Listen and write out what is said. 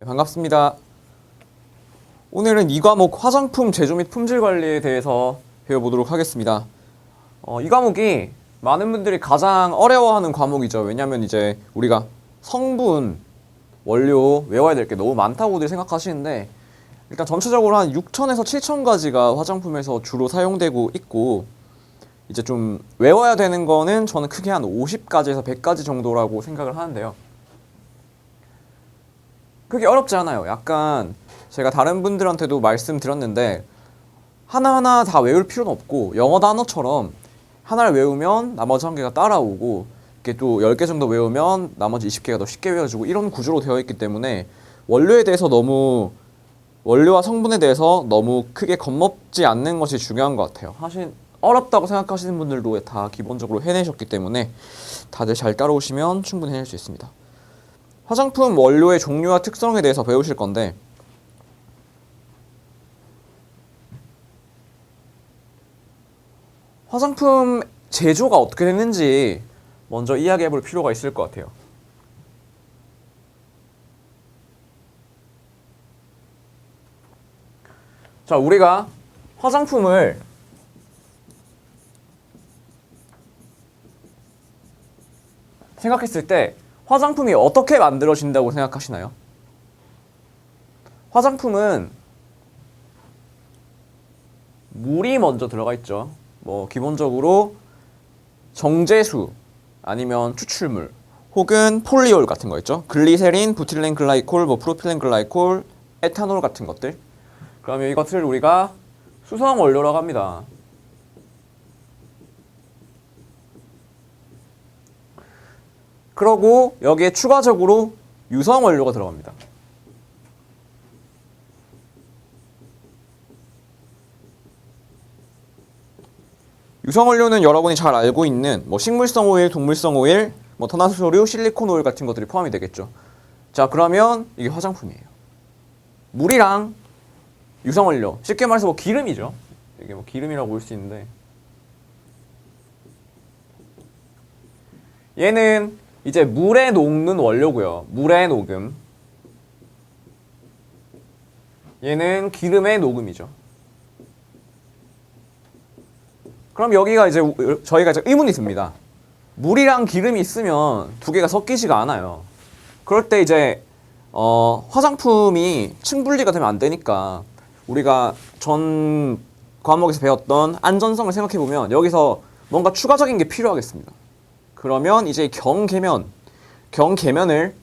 네, 반갑습니다. 오늘은 이 과목 화장품 제조 및 품질 관리에 대해서 배워보도록 하겠습니다. 어, 이 과목이 많은 분들이 가장 어려워하는 과목이죠. 왜냐하면 이제 우리가 성분, 원료 외워야 될 게 너무 많다고들 생각하시는데 일단 전체적으로 한 6천에서 7천 가지가 화장품에서 주로 사용되고 있고 이제 좀 외워야 되는 거는 저는 크게 한 50가지에서 100가지 정도라고 생각을 하는데요. 그게 어렵지 않아요. 약간 제가 다른 분들한테도 말씀드렸는데 하나하나 다 외울 필요는 없고 영어 단어처럼 하나를 외우면 나머지 한 개가 따라오고 이렇게 또 10개 정도 외우면 나머지 20개가 더 쉽게 외워지고 이런 구조로 되어 있기 때문에 원료에 대해서 너무 원료와 성분에 대해서 너무 크게 겁먹지 않는 것이 중요한 것 같아요. 사실 어렵다고 생각하시는 분들도 다 기본적으로 해내셨기 때문에 다들 잘 따라오시면 충분히 해낼 수 있습니다. 화장품 원료의 종류와 특성에 대해서 배우실 건데 화장품 제조가 어떻게 됐는지 먼저 이야기해 볼 필요가 있을 것 같아요. 자, 우리가 화장품을 생각했을 때 화장품이 어떻게 만들어진다고 생각하시나요? 화장품은 물이 먼저 들어가 있죠. 뭐 기본적으로 정제수 아니면 추출물 혹은 폴리올 같은 거 있죠. 글리세린, 부틸렌 글라이콜, 뭐 프로필렌 글라이콜, 에탄올 같은 것들. 그러면 이것을 우리가 수성 원료라고 합니다. 그러고 여기에 추가적으로 유성 원료가 들어갑니다. 유성 원료는 여러분이 잘 알고 있는 뭐 식물성 오일, 동물성 오일, 뭐 탄화수소류, 실리콘 오일 같은 것들이 포함이 되겠죠. 자, 그러면 이게 화장품이에요. 물이랑 유성 원료, 쉽게 말해서 뭐 기름이죠. 이게 뭐 기름이라고 볼 수 있는데 얘는 이제 물에 녹는 원료고요. 물에 녹음. 얘는 기름의 녹음이죠. 그럼 여기가 이제 우- 저희가 이제 의문이 듭니다. 물이랑 기름이 있으면 두 개가 섞이지가 않아요. 그럴 때 이제 어, 화장품이 층분리가 되면 안 되니까 우리가 전 과목에서 배웠던 안전성을 생각해 보면 여기서 뭔가 추가적인 게 필요하겠습니다. 그러면 이제 경계면, 경계면을